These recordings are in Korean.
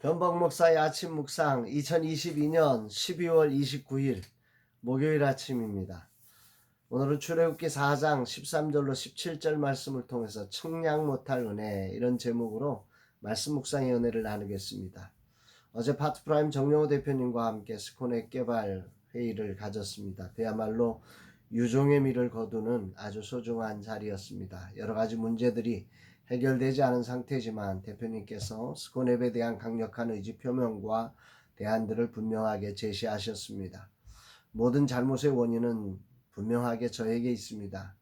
변박 목사의 아침 묵상 2022년 12월 29일 목요일 아침입니다. 오늘은 출애굽기 4장 13절로 17절 말씀을 통해서 청량 못할 은혜 이런 제목으로 말씀 묵상의 은혜를 나누겠습니다. 어제 파트 프라임 정영호 대표님과 함께 스코넥 개발 회의를 가졌습니다. 그야말로 유종의 미를 거두는 아주 소중한 자리였습니다. 여러 가지 문제들이 해결되지 않은 상태지만 대표님께서 스코넵에 대한 강력한 의지 표명과 대안들을 분명하게 제시하셨습니다. 모든 잘못의 원인은 분명하게 저에게 있습니다.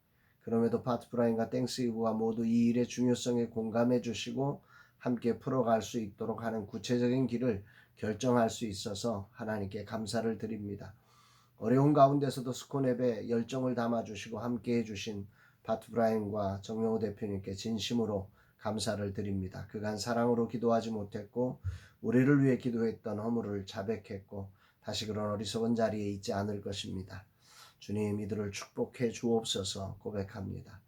그럼에도 파트프라인과 땡스이브가 모두 이 일의 중요성에 공감해 주시고 함께 풀어갈 수 있도록 하는 구체적인 길을 결정할 수 있어서 하나님께 감사를 드립니다. 어려운 가운데서도 스코넵에 열정을 담아주시고 함께 해주신 바투브라인과 정영호 대표님께 진심으로 감사를 드립니다. 그간 사랑으로 기도하지 못했고 우리를 위해 기도했던 허물을 자백했고 다시 그런 어리석은 자리에 있지 않을 것입니다. 주님 이들을 축복해 주옵소서 고백합니다.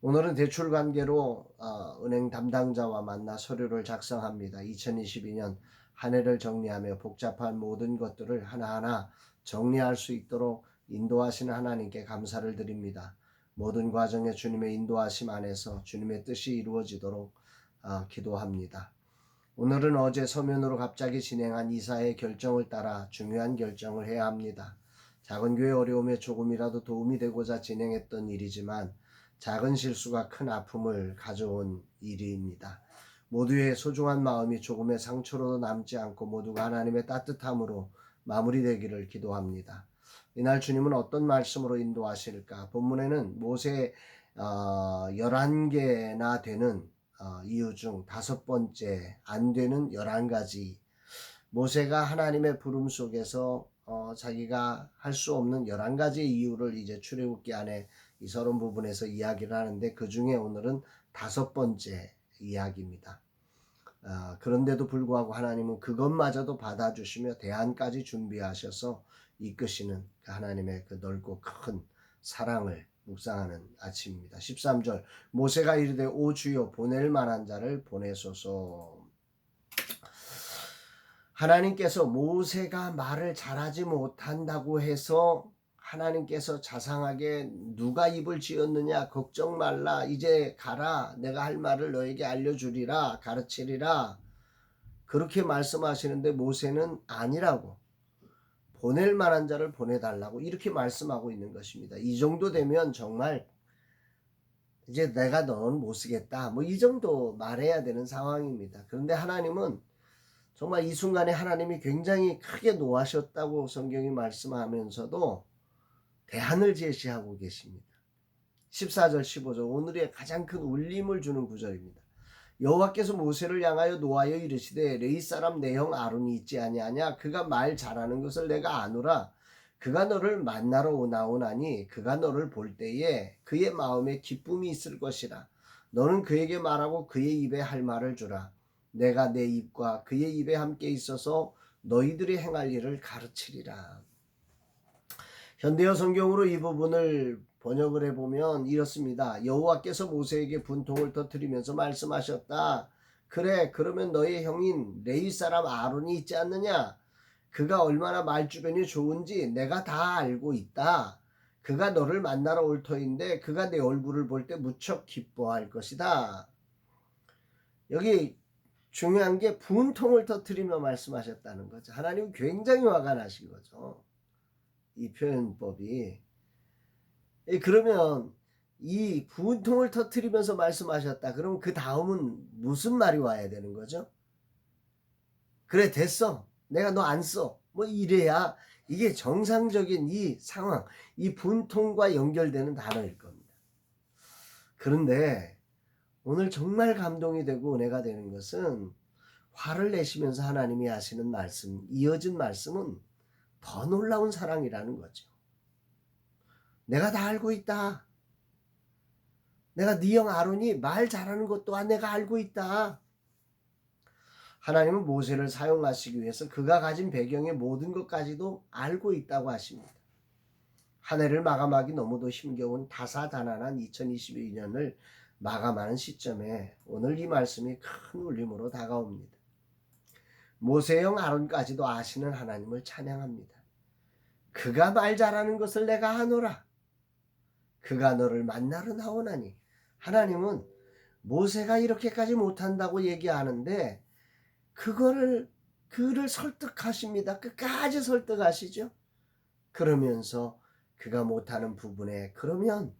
오늘은 대출 관계로 어, 은행 담당자와 만나 서류를 작성합니다. 2022년 한 해를 정리하며 복잡한 모든 것들을 하나하나 정리할 수 있도록 인도하시는 하나님께 감사를 드립니다. 모든 과정에 주님의 인도하심 안에서 주님의 뜻이 이루어지도록 아, 기도합니다. 오늘은 어제 서면으로 갑자기 진행한 이사의 결정을 따라 중요한 결정을 해야 합니다. 작은 교회 어려움에 조금이라도 도움이 되고자 진행했던 일이지만 작은 실수가 큰 아픔을 가져온 일입니다. 모두의 소중한 마음이 조금의 상처로도 남지 않고 모두가 하나님의 따뜻함으로 마무리되기를 기도합니다. 이날 주님은 어떤 말씀으로 인도하실까? 본문에는 모세 어, 11개나 되는 어, 이유 중 다섯 번째 안 되는 11가지 모세가 하나님의 부름 속에서 어, 자기가 할 수 없는 11가지의 이유를 이제 출애굽기 안에 이 서론 부분에서 이야기를 하는데 그 중에 오늘은 다섯 번째 이야기입니다. 어, 그런데도 불구하고 하나님은 그것마저도 받아주시며 대안까지 준비하셔서 이끄시는 그 하나님의 그 넓고 큰 사랑을 묵상하는 아침입니다. 13절 모세가 이르되 오 주여 보낼 만한 자를 보내소서 하나님께서 모세가 말을 잘하지 못한다고 해서 하나님께서 자상하게 누가 입을 지었느냐 걱정 말라 이제 가라 내가 할 말을 너에게 알려주리라 가르치리라 그렇게 말씀하시는데 모세는 아니라고 보낼 만한 자를 보내달라고 이렇게 말씀하고 있는 것입니다. 이 정도 되면 정말 이제 내가 넌 못 쓰겠다. 뭐 이 정도 말해야 되는 상황입니다. 그런데 하나님은 정말 이 순간에 하나님이 굉장히 크게 노하셨다고 성경이 말씀하면서도 대안을 제시하고 계십니다. 14절 15절. 오늘의 가장 큰 울림을 주는 구절입니다. 여호와께서 모세를 향하여 노하여 이르시되 레이 사람 내 형 아론이 있지 아니하냐? 그가 말 잘하는 것을 내가 아노라. 그가 너를 만나러 나오나니 그가 너를 볼 때에 그의 마음에 기쁨이 있을 것이라. 너는 그에게 말하고 그의 입에 할 말을 주라. 내가 내 입과 그의 입에 함께 있어서 너희들이 행할 일을 가르치리라 현대어 성경으로 이 부분을 번역을 해보면 이렇습니다. 여호와께서 모세에게 분통을 터뜨리면서 말씀하셨다. 그래 그러면 너의 형인 레이 사람 아론이 있지 않느냐? 그가 얼마나 말주변이 좋은지 내가 다 알고 있다. 그가 너를 만나러 올 터인데 그가 내 얼굴을 볼 때 무척 기뻐할 것이다. 여기 중요한 게 분통을 터뜨리며 말씀하셨다는 거죠. 하나님 굉장히 화가 나신 거죠. 이 표현법이 예, 그러면 이 분통을 터트리면서 말씀하셨다. 그럼 그 다음은 무슨 말이 와야 되는 거죠? 그래 됐어. 내가 너 안 써. 뭐 이래야 이게 정상적인 이 상황, 이 분통과 연결되는 단어일 겁니다. 그런데 오늘 정말 감동이 되고 은혜가 되는 것은 화를 내시면서 하나님이 하시는 말씀, 이어진 말씀은 더 놀라운 사랑이라는 거죠. 내가 다 알고 있다. 내가 네 형 아론이 말 잘하는 것 또한 내가 알고 있다. 하나님은 모세를 사용하시기 위해서 그가 가진 배경의 모든 것까지도 알고 있다고 하십니다. 한 해를 마감하기 너무도 힘겨운 다사다난한 2022년을 마감하는 시점에 오늘 이 말씀이 큰 울림으로 다가옵니다. 모세형 아론까지도 아시는 하나님을 찬양합니다. 그가 말 잘하는 것을 내가 하노라. 그가 너를 만나러 나오나니 하나님은 모세가 이렇게까지 못한다고 얘기하는데 그거를 그를 설득하십니다. 끝까지 설득하시죠. 그러면서 그가 못하는 부분에 그러면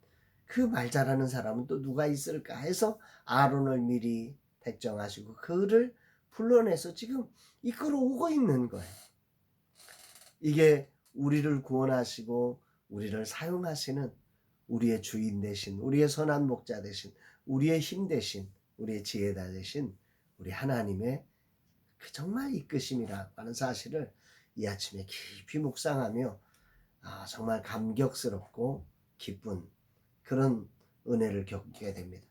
그 말 잘하는 사람은 또 누가 있을까 해서 아론을 미리 택정하시고 그를 불러내서 지금 이끌어 오고 있는 거예요. 이게 우리를 구원하시고 우리를 사용하시는 우리의 주인 대신 우리의 선한 목자 대신 우리의 힘 대신 우리의 지혜다 대신 우리 하나님의 그 정말 이끄심이라 하는 사실을 이 아침에 깊이 묵상하며 아, 정말 감격스럽고 기쁜 그런 은혜를 겪게 됩니다.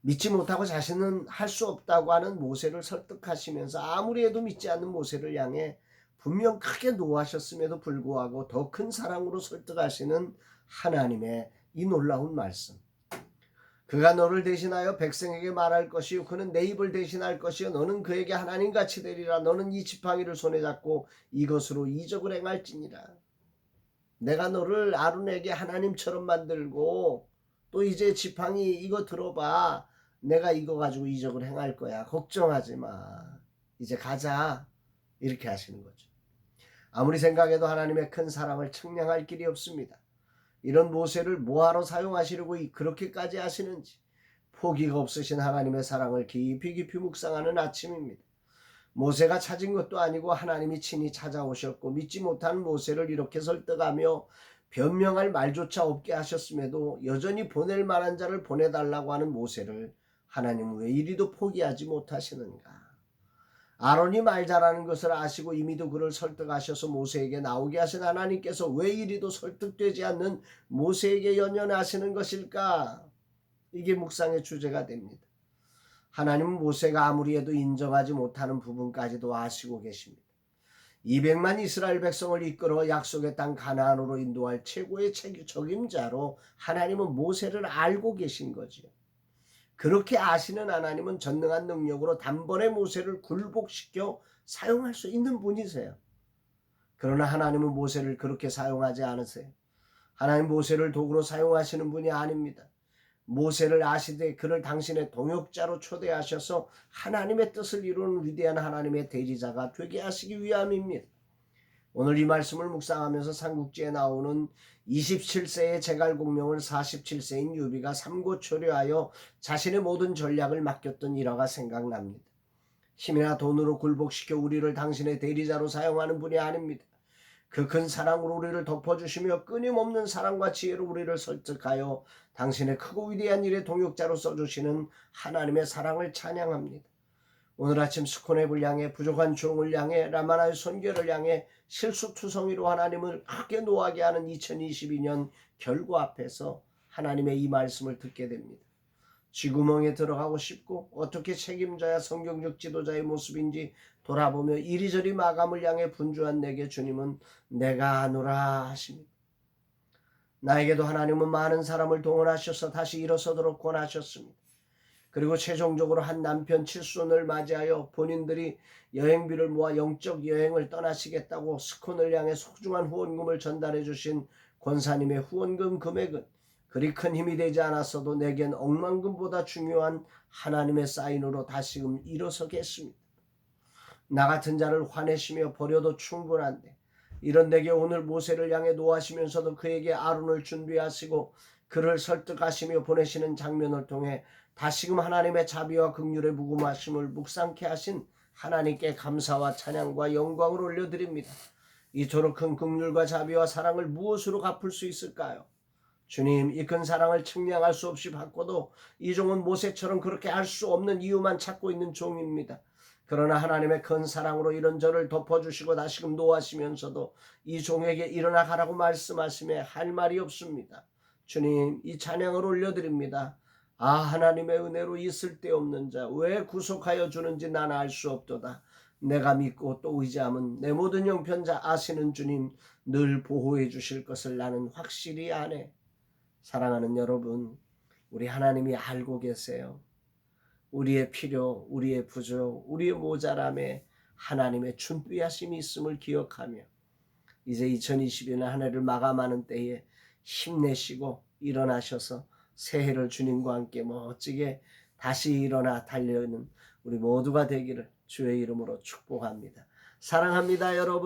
믿지 못하고 자신은 할 수 없다고 하는 모세를 설득하시면서 아무리 해도 믿지 않는 모세를 향해 분명 크게 노하셨음에도 불구하고 더 큰 사랑으로 설득하시는 하나님의 이 놀라운 말씀. 그가 너를 대신하여 백성에게 말할 것이요 그는 내 입을 대신할 것이요 너는 그에게 하나님 같이 되리라. 너는 이 지팡이를 손에 잡고 이것으로 이적을 행할지니라. 내가 너를 아론에게 하나님처럼 만들고 또 이제 지팡이 이거 들어봐. 내가 이거 가지고 이적을 행할 거야. 걱정하지 마. 이제 가자. 이렇게 하시는 거죠 아무리 생각해도 하나님의 큰 사랑을 측량할 길이 없습니다 이런 모세를 뭐하러 사용하시려고 그렇게까지 하시는지 포기가 없으신 하나님의 사랑을 깊이 깊이 묵상하는 아침입니다. 모세가 찾은 것도 아니고 하나님이 친히 찾아오셨고 믿지 못한 모세를 이렇게 설득하며 변명할 말조차 없게 하셨음에도 여전히 보낼 만한 자를 보내달라고 하는 모세를 하나님은 왜 이리도 포기하지 못하시는가? 아론이 말 잘하는 것을 아시고 이미도 그를 설득하셔서 모세에게 나오게 하신 하나님께서 왜 이리도 설득되지 않는 모세에게 연연하시는 것일까? 이게 묵상의 주제가 됩니다. 하나님은 모세가 아무리 해도 인정하지 못하는 부분까지도 아시고 계십니다. 200만 이스라엘 백성을 이끌어 약속의 땅 가나안으로 인도할 최고의 책임자로 하나님은 모세를 알고 계신 거지요. 그렇게 아시는 하나님은 전능한 능력으로 단번에 모세를 굴복시켜 사용할 수 있는 분이세요. 그러나 하나님은 모세를 그렇게 사용하지 않으세요. 하나님 모세를 도구로 사용하시는 분이 아닙니다. 모세를 아시되 그를 당신의 동역자로 초대하셔서 하나님의 뜻을 이루는 위대한 하나님의 대리자가 되게 하시기 위함입니다. 오늘 이 말씀을 묵상하면서 삼국지에 나오는 27세의 제갈공명을 47세인 유비가 삼고 초려하여 자신의 모든 전략을 맡겼던 일화가 생각납니다. 힘이나 돈으로 굴복시켜 우리를 당신의 대리자로 사용하는 분이 아닙니다. 그 큰 사랑으로 우리를 덮어주시며 끊임없는 사랑과 지혜로 우리를 설득하여 당신의 크고 위대한 일의 동역자로 써주시는 하나님의 사랑을 찬양합니다. 오늘 아침 스코네을 향해 부족한 종을 향해 라마나의 손결을 향해 실수투성이로 하나님을 크게 노하게 하는 2022년 결과 앞에서 하나님의 이 말씀을 듣게 됩니다. 쥐구멍에 들어가고 싶고 어떻게 책임져야 성경적 지도자의 모습인지 돌아보며 이리저리 마감을 향해 분주한 내게 주님은 내가 아노라 하십니다. 나에게도 하나님은 많은 사람을 동원하셔서 다시 일어서도록 권하셨습니다. 그리고 최종적으로 한 남편 칠순을 맞이하여 본인들이 여행비를 모아 영적 여행을 떠나시겠다고 스콘을 향해 소중한 후원금을 전달해 주신 권사님의 후원금 금액은 그리 큰 힘이 되지 않았어도 내겐 억만금보다 중요한 하나님의 사인으로 다시금 일어서겠습니다. 나 같은 자를 화내시며 버려도 충분한데 이런 내게 오늘 모세를 향해 노하시면서도 그에게 아론을 준비하시고 그를 설득하시며 보내시는 장면을 통해 다시금 하나님의 자비와 극률의 무금하심을 묵상케 하신 하나님께 감사와 찬양과 영광을 올려드립니다. 이토록 큰 극률과 자비와 사랑을 무엇으로 갚을 수 있을까요? 주님, 이 큰 사랑을 측량할 수 없이 받고도 이 종은 모세처럼 그렇게 할 수 없는 이유만 찾고 있는 종입니다. 그러나 하나님의 큰 사랑으로 이런 저를 덮어주시고 다시금 노하시면서도 이 종에게 일어나 가라고 말씀하심에 할 말이 없습니다. 주님, 이 찬양을 올려드립니다. 아 하나님의 은혜로 있을 데 없는 자 왜 구속하여 주는지 나는 알수 없도다. 내가 믿고 또 의지함은 내 모든 형편자 아시는 주님 늘 보호해 주실 것을 나는 확실히 아네. 사랑하는 여러분, 우리 하나님이 알고 계세요. 우리의 필요, 우리의 부족, 우리의 모자람에 하나님의 준비하심이 있음을 기억하며 이제 2022년 한 해를 마감하는 때에 힘내시고 일어나셔서 새해를 주님과 함께 멋지게 다시 일어나 달려는 우리 모두가 되기를 주의 이름으로 축복합니다. 사랑합니다, 여러분.